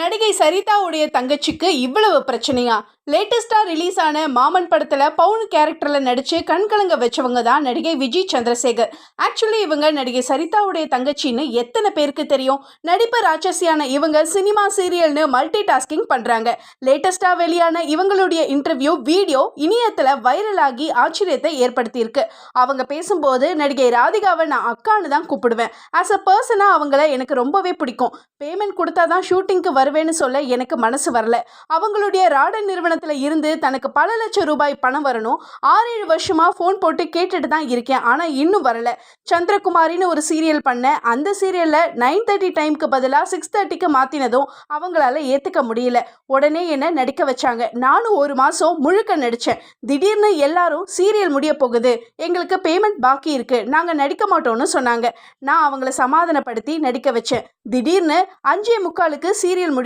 நடிகை சரிதாவுடைய தங்கச்சிக்கு இவ்வளவு பிரச்சனையா? லேட்டஸ்டாக ரிலீஸ் ஆன மாமன் படத்தில் பவுன் கேரக்டரில் நடித்து கண்கலங்க வச்சவங்க தான் நடிகை விஜய் சந்திரசேகர். ஆக்சுவலி இவங்க நடிகை சரிதாவுடைய தங்கச்சின்னு எத்தனை பேருக்கு தெரியும்? நடிப்பு ராட்சசியான இவங்க சினிமா சீரியல்னு மல்டி டாஸ்கிங் பண்ணுறாங்க லேட்டஸ்ட்டாக வெளியான இவங்களுடைய இன்டர்வியூ வீடியோ இணையத்தில் வைரல் ஆகி ஆச்சரியத்தை ஏற்படுத்தியிருக்கு. அவங்க பேசும்போது நடிகை ராதிகாவை நான் அக்கான்னு தான் கூப்பிடுவேன். ஆஸ் அ பர்சனாக அவங்கள எனக்கு ரொம்பவே பிடிக்கும். பேமெண்ட் கொடுத்தா தான் ஷூட்டிங்க்கு வருவேன்னு சொல்ல எனக்கு மனசு வரல. அவங்களுடைய ராட நிறுவனம் நிறுவனத்தில் இருந்து தனக்கு பல லட்சம் ரூபாய் பணம் வரணும். ஆறு ஏழு வருஷமாக ஃபோன் போட்டு கேட்டுட்டு தான் இருக்கேன். ஆனால் இன்னும் வரல. சந்திரகுமாரின்னு ஒரு சீரியல் பண்ணேன். அந்த சீரியலில் நைன் தேர்ட்டி டைம்க்கு பதிலாக சிக்ஸ் தேர்ட்டிக்கு மாற்றினதும் அவங்களால ஏற்றுக்க முடியல. உடனே என்னை நடிக்க வச்சாங்க. நானும் ஒரு மாதம் முழுக்க நடித்தேன் திடீர்னு எல்லாரும் சீரியல் முடிய போகுது. எங்களுக்கு பேமெண்ட் பாக்கி இருக்கு. நாங்கள் நடிக்க மாட்டோம்னு சொன்னாங்க. நான் அவங்கள சமாதானப்படுத்தி நடிக்க வச்சேன். திடீர்னு அஞ்சே முக்காலுக்கு சீரியல் முடி